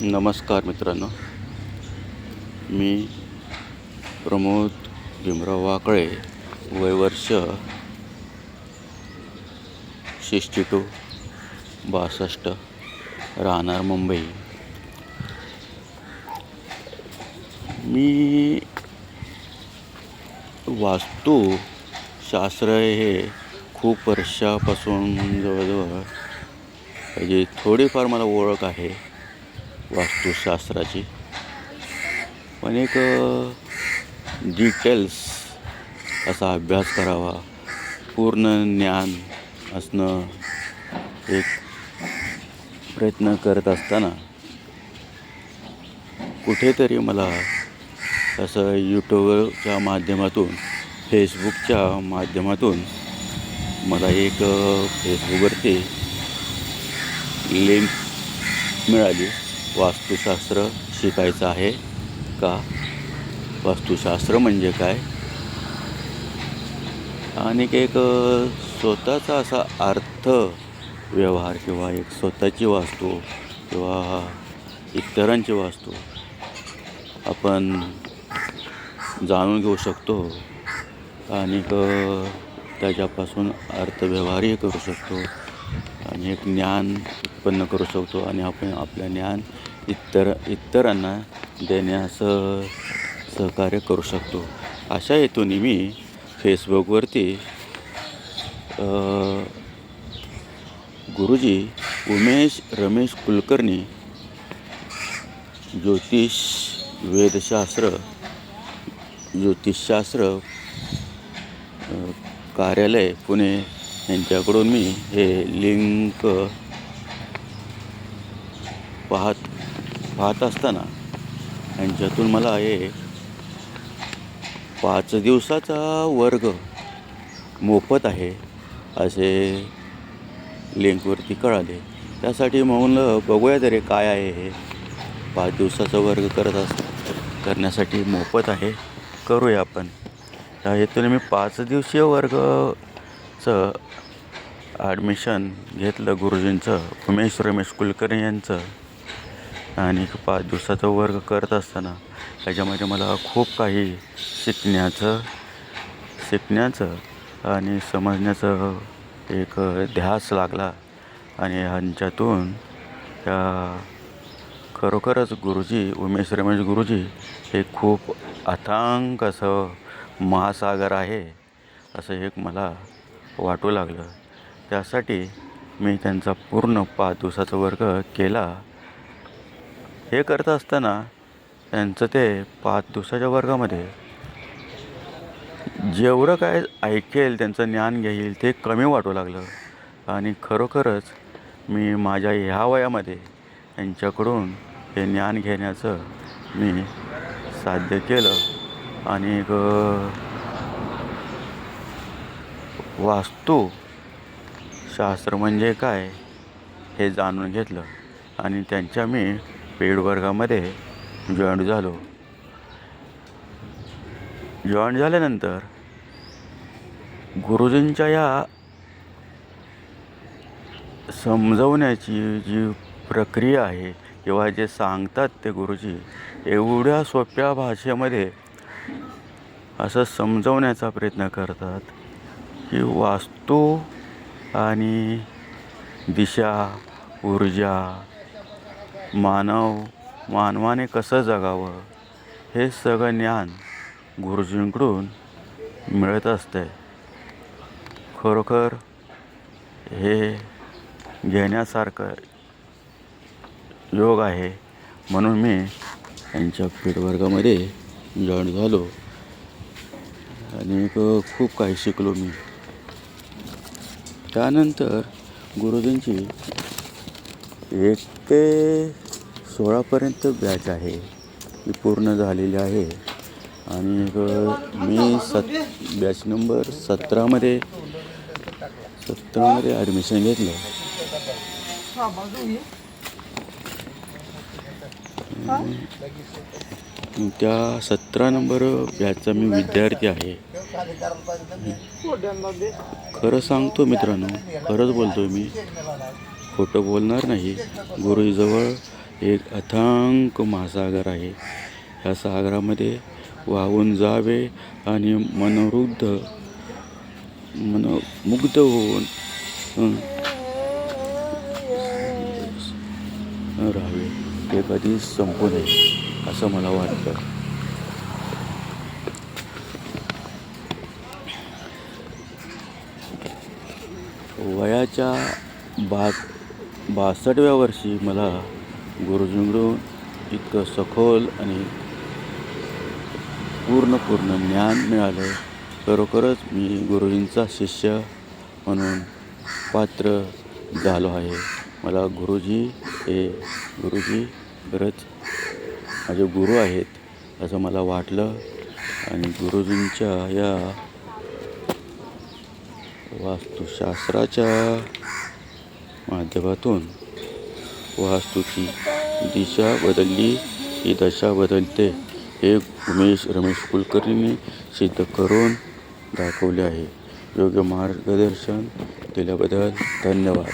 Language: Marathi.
नमस्कार मित्रांनो. मी प्रमोद भीमराव वाकळे वय वर्ष सिक्स्टी टू बासष्ट राहणार मुंबई. मी वास्तुशास्त्र हे खूप वर्षापासून जवळजवळ म्हणजे थोडीफार मला ओळख आहे. वास्तुशास्त्राची. पण एक डिटेल्स असा अभ्यास करावा. पूर्ण ज्ञान असणं एक प्रयत्न करत असताना कुठेतरी मला असं यूट्यूबच्या माध्यमातून फेसबुकच्या माध्यमातून मला एक फेसबुकवरती लिंक मिळाली. वास्तुशास्त्र शिकायचं आहे का? वास्तुशास्त्र म्हणजे काय? आणि एक स्वतःचा असा अर्थ व्यवहार किंवा एक स्वतःची वास्तू किंवा इतरांची वास्तू आपण जाणून घेऊ शकतो आणि त्याच्यापासून अर्थव्यवहारही करू शकतो. आणि एक ज्ञान उत्पन्न करू शकतो आणि आपण आपलं ज्ञान इतर इतरांना देण्यास सहकार्य करू शकतो. अशा हेतूने मी फेसबुकवरती गुरुजी उमेश रमेश कुलकर्णी ज्योतिष वेदशास्त्र ज्योतिषशास्त्र कार्यालय पुणे यांच्याकडून मी हे लिंक पाहत पाहत असताना यांच्यातून मला एक पाच दिवसाचा वर्ग मोफत आहे असे लिंकवरती कळाले. त्यासाठी म्हणलं बघूया तरी काय आहे हे. पाच दिवसाचा वर्ग करत अस करण्यासाठी मोफत आहे. करूया आपण. त्या हेतूने मी पाच दिवसीय वर्ग वर्गचं ॲडमिशन घेतलं गुरुजींचं उमेश रमेश कुलकर्णी यांचं. आणि पाच दिवसाचा वर्ग करत असताना त्याच्यामध्ये मला खूप काही शिकण्याचं शिकण्याचं आणि समजण्याचं एक ध्यास लागला. आणि ह्यांच्यातून त्या खरोखरच गुरुजी उमेश रमेश गुरुजी हे खूप अथांग असं महासागर आहे असं एक मला वाटू लागलं. त्यासाठी मी त्यांचा पूर्ण पाच दिवसाचा वर्ग केला. हे करत असताना त्यांचं ते पाच दिवसाच्या वर्गामध्ये. जेवढं काय ऐकेल त्यांचं ज्ञान घेईल ते कमी वाटू लागलं. आणि खरोखरच मी माझ्या ह्या वयामध्ये यांच्याकडून हे ज्ञान घेण्याचं मी साध्य केलं. आणि एक वास्तुशास्त्र म्हणजे काय हे जाणून घेतलं आणि त्यांच्या मी पेड वर्गामध्ये जॉईन झालो. जॉईन झाल्यानंतर गुरुजींच्या या समजवण्याची जी प्रक्रिया आहे किंवा जे सांगतात ते गुरुजी एवढ्या सोप्या भाषेमध्ये असं समजवण्याचा प्रयत्न करतात. की वास्तू आणि दिशा ऊर्जा मानव मानवाने कसं जगावं हे सगळं ज्ञान गुरुजींकडून मिळत असते. खरोखर हे घेण्यासारखं योग आहे म्हणून मी यांच्या पीठवर्गामध्ये जॉईन झालो. आणि खूप काही शिकलो मी. त्यानंतर गुरुजींची एक ते सोळापर्यंत बॅच आहे. ती पूर्ण झालेली आहे. आणि मी सत बॅच नंबर सतरामध्ये सतरामध्ये ॲडमिशन घेतलं. त्या सतरा नंबर बॅचचा मी विद्यार्थी आहे. खरं सांगतो मित्रांनो खरंच बोलतो मी. खोटं बोलणार नाही. गुरुजीजवळ एक अथांक महासागर आहे. ह्या सागरामध्ये वाहून जावे आणि मनोरुद्ध मनमुग्ध होऊन राहावे. ते कधीच संपू नये असं मला वाटतं. वयाच्या बा बासष्टव्या वर्षी मला गुरुजींकडून इतकं सखोल आणि पूर्ण पूर्ण ज्ञान मिळालं. खरोखरच मी गुरुजींचा शिष्य म्हणून पात्र झालो आहे. मला गुरुजी हे गुरुजी खरंच माझे गुरु आहेत असं मला वाटलं. आणि गुरुजींच्या या वास्तुशास्त्राच्या माध्यमातून वास्तूची दिशा बदलली ही दशा बदलते हे उमेश रमेश कुलकर्णींनी सिद्ध करून दाखवले आहे. योग्य मार्गदर्शन दिल्याबद्दल धन्यवाद.